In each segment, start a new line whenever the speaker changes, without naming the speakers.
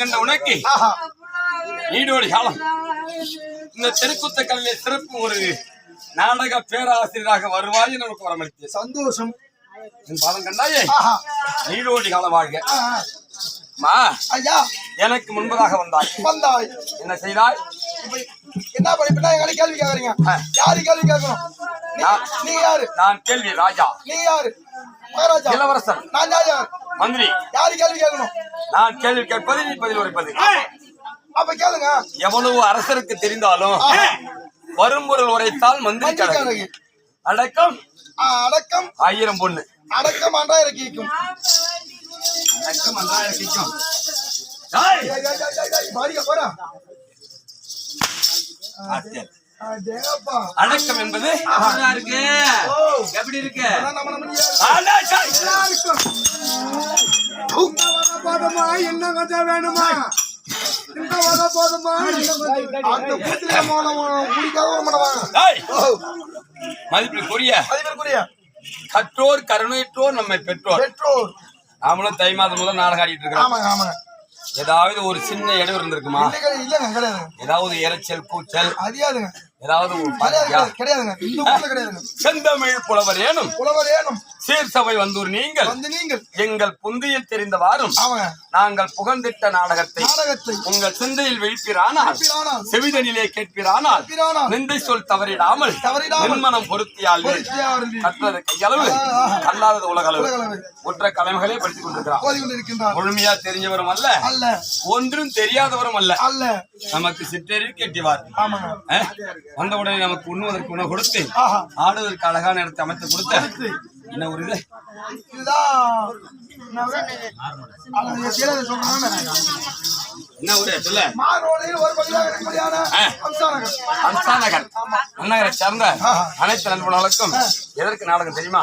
கண்ட உனக்கு. நீடோடி காலம் இந்த தெருக்குத்த கல்வியை சிறப்பு ஒரு நாடக பேராசிரியராக வருவாய் நமக்கு வரமளித்தேன்.
சந்தோஷம்.
என் பாதம் கண்டாயே? நீடோடி காலம் வாழ்க. மா
ஐயா.
எனக்கு முன்பதாக வந்தாய்.
வந்தாய்.
என்ன செய்தாய்?
என்ன படிப்புனா எங்களை கேள்வி கேக்குறீங்க. யாரு கேள்வி கேட்கணும்? நீ- யாரு?
நான் கேள்வி ராஜா.
நீ யாரு? மகாராஜா.
இளவரசன்.
நான் யார்
மந்திரி.
யாரு கேள்வி கேட்கணும்?
நான் கேள்வி கேட்பது நீ பதில் உரைப்பது
அப்ப கேளுங்க.
எவ்வளவு அரசருக்கு தெரிந்தாலும். வரும்பொருள் உரைத்தால் மந்திரி. அடக்கம்.
அடக்கம்.
ஆயிரம் பொண்ணு.
அடக்கம் அன்றாயிரம் கீக்கும்
அடக்கம் அன்றாயிரம் கிக்கும். டேய்!
பாடிக்க போறா தேவப்பா
அடக்கம் என்பது
இருக்கு. எப்படி இருக்கு.
போதுமா என்ன கொஞ்சம் வேணுமா? இந்த போதுமா அந்த குடிக்காத வர
மதிப்பிற்குரிய
மதிப்பிற்குரிய.
கற்றோர் கருணையற்றோர் நம்மை பெற்றோர்.
பெற்றோர்.
நாமளும் தை மாதம் முதல் நாடகம் ஆடிட்டு இருக்கிறோம்.
ஆமாங்க ஆமாங்க.
ஏதாவது ஒரு சின்ன இடம் இருந்திருக்குமா? ஏதாவது இரைச்சல் கூச்சல்
அறியாதுங்க
ஏதாவது ஒரு
கிடையாது
பாத்தியா?
கிடையாதுங்க. இந்த ஊர்ல கிடையாதுங்க.
செந்தமிழ் புலவர் ஏனும்
புலவர் ஏனும்.
சீர்சபை வந்தூர் நீங்கள்.
வந்து நீங்கள்.
எங்கள் புந்தியில் தெரிந்தவாறும் நாங்கள் புகழ்ந்திட்ட நாடகத்தை
நாடகத்தை
உங்கள் சிந்தையில் விழிப்பீரானால்
பிரானால்
செவிதனிலே கேட்பீரானால்
பிரானால்
நிந்தை சொல் தவறிடாமல் நின்மனம் பொருத்தியால் கற்றது கையளவு கல்லாதது உலகளவு. ஒற்ற கலைமகளே படித்துக் கொண்டிருக்கிறார். முழுமையா தெரிஞ்சவரும் அல்ல.
அல்ல.
ஒன்றும் தெரியாதவரும் அல்ல.
அல்ல.
நமக்கு சிற்றறிவு கேட்டிவார்
ஆமாங்க.
அஹ்? வந்த உடனே நமக்கு உண்ணுவதற்கு உணவு கொடுத்து ஆடுவதற்கு அழகான இடத்தை அமைத்து கொடுத்து என்ன ஒரு இது. என்ன ஒரு சொல்ல.
அம்சாநகர்.
அன்னகரை சார்ந்த. அனைத்து நண்பர்களுக்கும் எதற்கு நாடகம் தெரியுமா.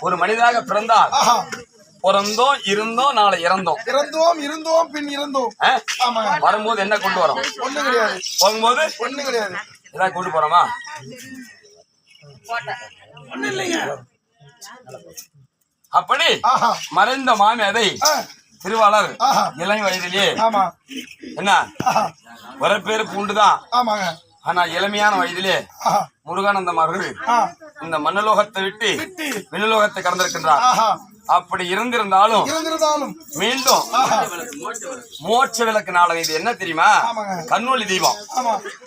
ஒரு மனிதராக பிறந்தால். பிறந்தோம் இருந்தோம் நாளை இறந்தோம்.
இறந்தோம் இருந்தோம் பின்? ஆமாங்க
வரும்போது என்ன கொண்டு வரோம்?
ஒண்ணு கிடையாது.
போகும்போது?
ஒண்ணு கிடையாது.
ஏதாவது கொண்டு போறோமா? அப்படி
ஆஹா.
மறைந்த மாமேதை
ஆ.
திருவாளர். இளம் வயதிலேயே என்ன? வர பேருக்கு உண்டுதான் ஆனா இளமையான வயதிலே முருகானந்தம் அவர்கள். இந்த மண்ணலோகத்தை விட்டு விண்ணுலோகத்தை கடந்திருக்கின்றார். அப்படி இருந்திருந்தாலும்
இருந்திருந்தாலும்
மீண்டும் மோட்ச விளக்கு நாடகம். இது என்ன தெரியுமா. கண்ணொளி தீபம்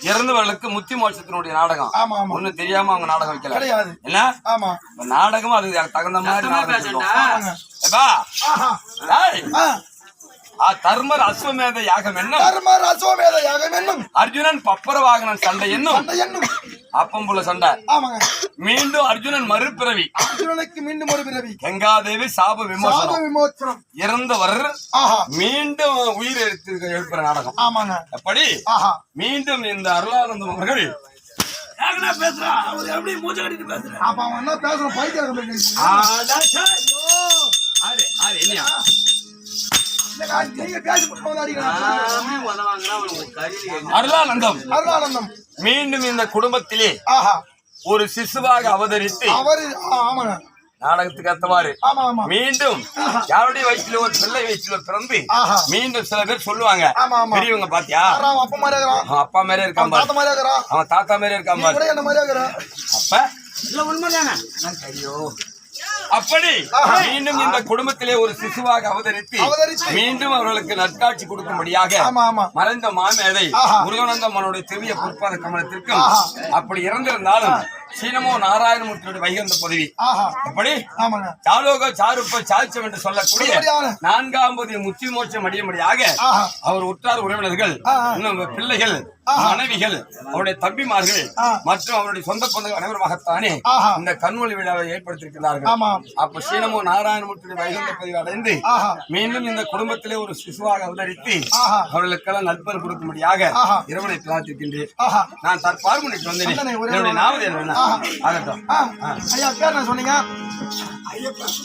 இறந்தவர்களுக்கு முத்தி மோட்சத்தினுடைய நாடகம். ஒண்ணு தெரியாம அவங்க நாடகம் வைக்கல.
கிடையாது.
என்ன?
ஆமா.
இந்த நாடகம் அது தகுந்த மாதிரி நாடகம் தர்மர் அஸ்வமேத யாகம் என்னும்?
தர்ம ரசோமேத யாகம் என்னும்?
அர்ஜுனன் பப்பர வாகனன் சண்டை என்னும்?
அந்த என்னும்?
அப்பம்புல சண்டை.
ஆமாங்க.
மீண்டும் அர்ஜுனன் மறுபிறவி.
அர்ஜுனனுக்கு மீண்டும் ஒரு பிறவி.
கங்காதேவி சாப
சாப
விமோசனம்.
விமோச்சனம்
இறந்தவர்
ஆஹா.
மீண்டும் உயிர் எடுத்து எழுப்புற நாடகம்.
ஆமாங்க.
எப்படி? மீண்டும் இந்த அருளானந்தம் அவர்கள்
அப்ப அவன் என்ன பேசுறான்? பைத்தியம்
ஆறு, ஆறு, என்னையா? அருளானந்தம்.
அருளானந்தம்.
மீண்டும் இந்த குடும்பத்திலே
ஆஹா.
ஒரு சிசுவாக அவதரித்து
அவரு ஆமாங்க.
நாடகத்துக்கு
ஆமா
மீண்டும் யாருடைய வயிற்றுல ஒரு பிள்ளை வயிற்றுல பிறந்து
ஆஹா.
மீண்டும் சில பேர் சொல்லுவாங்க. பெரியவங்க பாத்தியா?
யாரா அவன் அப்பா மாதிரி இருக்கிறான்.
அவன் அப்பா மாதிரியே இருக்கான்
தாத்தா மாதிரி இருக்கிறான்.
அவன் தாத்தா இருக்கான்
மாதிரி இருக்கிறான்
அப்ப
இல்ல உண்மைதானே?
ஐயோ அப்படி. மீண்டும் இந்த குடும்பத்திலே ஒரு சிசுவாக அவதரித்து. மீண்டும் அவர்களுக்கு நற்காட்சி கொடுக்கும்படியாக மறைந்த மாமேதை
ஆஹா.
முருகானந்தம்மனுடைய திவ்ய பொற்பாத கமலத்திற்கும். அப்படி இறந்திருந்தாலும் சீனமோ நாராயணமூர்த்தியுடைய வைகந்த பதவி
ஆமாங்க
சாலோக சாருப்ப சாய்ச்சம் என்று சொல்லக்கூடிய
சொல்லக்கூடியவன.
நான்காம் பதி முத்தி மோட்சம் அடியும்படியாக. அவர் உற்றார் உறவினர்கள் பிள்ளைகள். மனைவிகள் அவருடைய தம்பிமார்கள். மற்றும் அவருடைய சொந்த பந்தங்கள் அனைவருமாகத்தானே. இந்த கண்மொழி விழாவை ஏற்படுத்தியிருக்கிறார்கள் அப்ப சீனமோ நாராயணமூர்த்தியுடைய வைகுந்த பதிவு அடைந்து மீண்டும் இந்த குடும்பத்திலே ஒரு சிசுவாக அவதரித்து. அவர்களுக்கெல்லாம் நட்பர் கொடுக்கும்படியாக
ஆஹா.
இறைவனை பிரார்த்திக்கின்றேன் நான் தற்பார்மணிக்கு வந்தேன் என்னுடைய நாவது என்ன. ஆகட்டும்
ஐயா பேர் என்ன சொன்னீங்க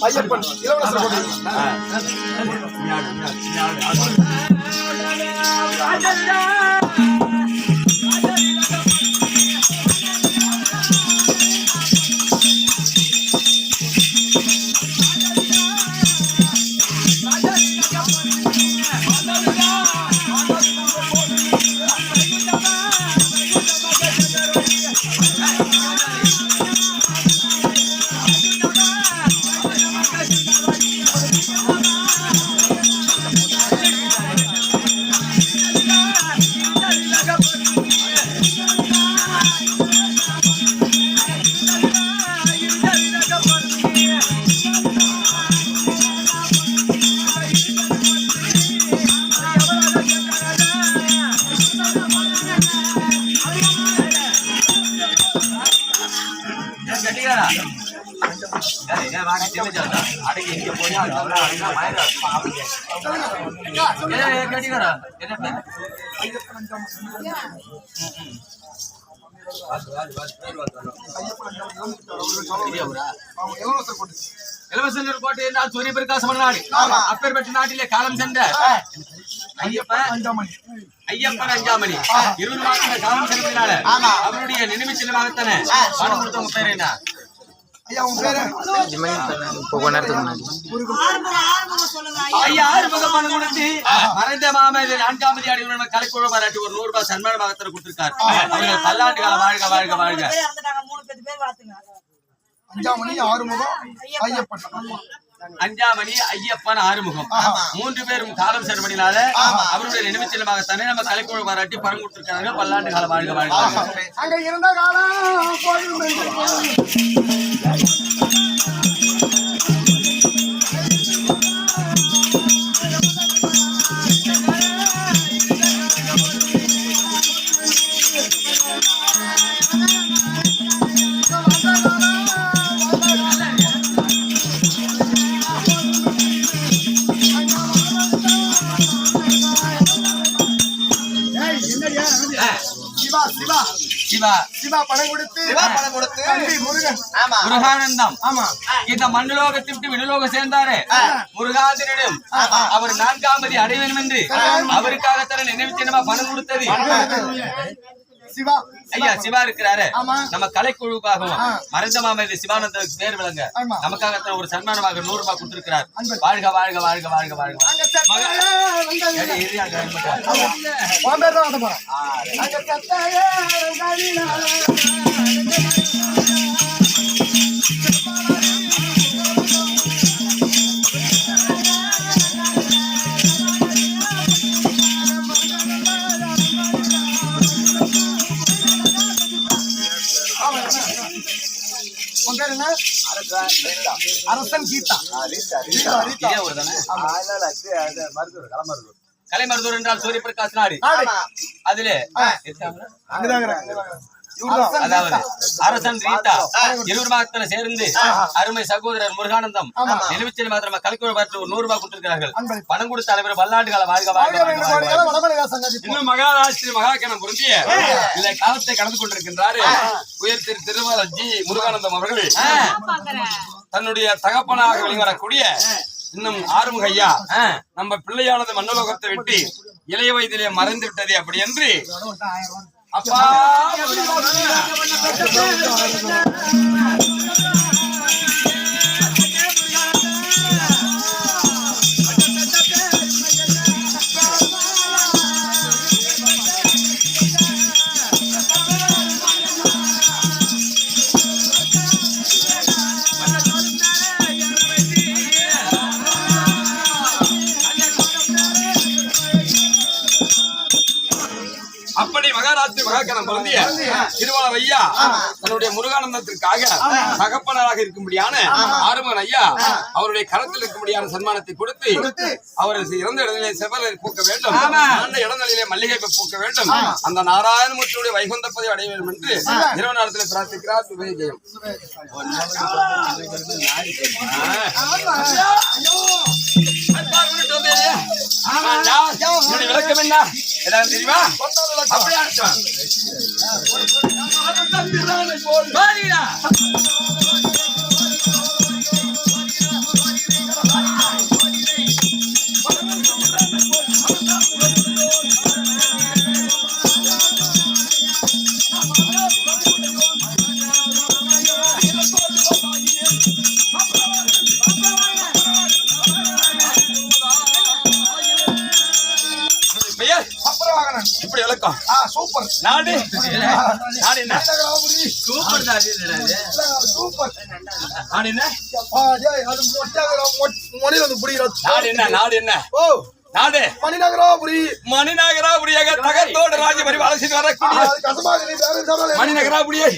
ஐயப்பன் இளவரசர் கோட்டை. இளவரசர் கோட்டை.
என்றால் சூரிய பிரகாசம் நாடு. அப்பேற்பட்ட நாட்டிலே காலம் சென்ற ஐயப்பன்
அஞ்சாமணி
ஐயப்பன் அஞ்சாமணி இருபது காலம் சென்றதுனால அவருடைய நினைவு சின்னமாகத்தானே பணம் கொடுத்தவங்க பேர் என்ன
ஐயா உன் பேரு?
ஐயா ஆறுமுக பணம் கொடுத்து மறைந்த நான்காமதி அடிவுடன் கலைக்குழு பாராட்டி ஒரு நூறு ரூபாய் சன்மான மகத்தில் கொடுத்திருக்கார். அவர்கள் பல்லாண்டு காலம் வாழ்க வாழ்க வாழ்க.
அஞ்சாமணி ஆறுமுகம் ஐயப்பன்.
அஞ்சாமணி ஐயப்பன் ஆறுமுகம். மூன்று பேரும் காலம் சென்றபடினால அவருடைய நினைவு சின்னமாகத்தானே நம்ம கலைக்குழு பாராட்டி பணம் கொடுத்திருக்காங்க பல்லாண்டு காலம் வாழ்க வாழ்க வாழ்க.
அங்க இருந்த காலம் போதும் என்று. சிவா சிவா
சிவா
சிவா பணம் கொடுத்து பணம் கொடுத்து தம்பி முருகன்.
முருகானந்தம்.
ஆமா.
இந்த மண்ணுலோகத்தை விட்டு விண்ணுலோகம் சேர்ந்தாரு. முருகாதனிடம் அவர் அடைய வேண்டும் என்று அவருக்காகத்தான நினைவு சின்னமா பணம் கொடுத்தது.
சிவா
ஐயா சிவா. இருக்கிறாரு. நம்ம கலைக்குழுவுக்காகவும். மறைந்த மாமதி சிவானந்தருக்கு பேர் விளங்க.
ஆமா.
நமக்காகத்தான் ஒரு சன்மானமாக நூறு ரூபாய் கொடுத்திருக்கிறார்.
அன்பு.
வாழ்க வாழ்க வாழ்க வாழ்க வாழ்க
அரசன் கீதா.
கலை மருத்துவர் என்றால் சூரிய பிரகாஷ் நாடு. அதுல. அதாவது அரசன் ரீதா இருவர் மாதத்துல சேர்ந்து அருமை சகோதரர் முருகானந்தம். நினைவுச்சல் மாத்திரமா கலைக்குழு பார்த்து ஒரு நூறு ரூபாய் கொடுத்திருக்கிறார்கள். பணம் கொடுத்த தலைவர் பல்லாண்டு கால வாழ்க வாழ்க
இன்னும் மகாராஷ்டிர மகாகணம் பொருந்திய இந்த காலத்தை கடந்து கொண்டிருக்கின்றாரு உயர் திரு திருமல ஜி முருகானந்தம் அவர்கள். தன்னுடைய தகப்பனாக வெளிவரக்கூடிய இன்னும் ஆறுமுக ஐயா நம்ம பிள்ளையானது மன்னலோகத்தை விட்டு இளைய வயதிலே மறைந்து விட்டது அப்படி என்று அப்பா மகாக்கணம் பொருந்திய திருவாளர் ஐயா தன்னுடைய முருகானந்தத்திற்காக தகப்பனராக இருக்கும்படியான ஆறுமன் ஐயா அவருடைய கரத்தில் இருக்கும்படியான சன்மானத்தை கொடுத்து அவர் இறந்த இடத்திலே செவ்வலை பூக்க வேண்டும். ஆண்ட இடங்களிலே மல்லிகை பூக்க வேண்டும். அந்த நாராயணமூர்த்தியுடைய வைகுந்த பதவி அடைய வேண்டும் என்று இரவு நேரத்தில் பிரார்த்திக்கிறார் சுபே ஜெயம் என்னுடைய விளக்கம் என்ன? ஏதாவது தெரியுமா? அப்படியே அர்த்தம்.
பாருடா.
பெயர்
ஆ சூப்பர்.
நாடு? நாடு என்ன?
சூப்பர்.
சூப்பர்.
நாடு என்ன?
மொழியில வந்து புரிகிறது.
நாடு என்ன? நாடு என்ன?
ஓ
நாடு?
மணிநகராபுரி
மணிநகராபுரியாக தகத்தோடு ராஜ பரிபாலம் செய்து வரக்கூடிய. மணிநகராபுரியை.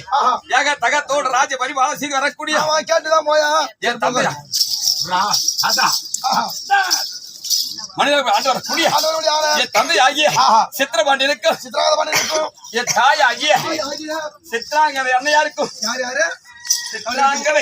ஏக தகத்தோடு ராஜ பரிபாலம் செய்து வரக்கூடிய
கேட்டுதான் போயா.
என் தந்தையா அதான். மனிதர்கள் ஆண்டு வரக்கூடிய
ஆண்டவருடைய ஆளை.
என் தந்தை ஆகிய
ஆஹா.
சித்திரபாண்டியனுக்கும்
சித்திரகதை பண்ணிருக்கோம்.
என் தாய்
ஆகிய
சித்ராங்கரை அன்னையாருக்கும்
யார் யாரு
சித்ராங்கரை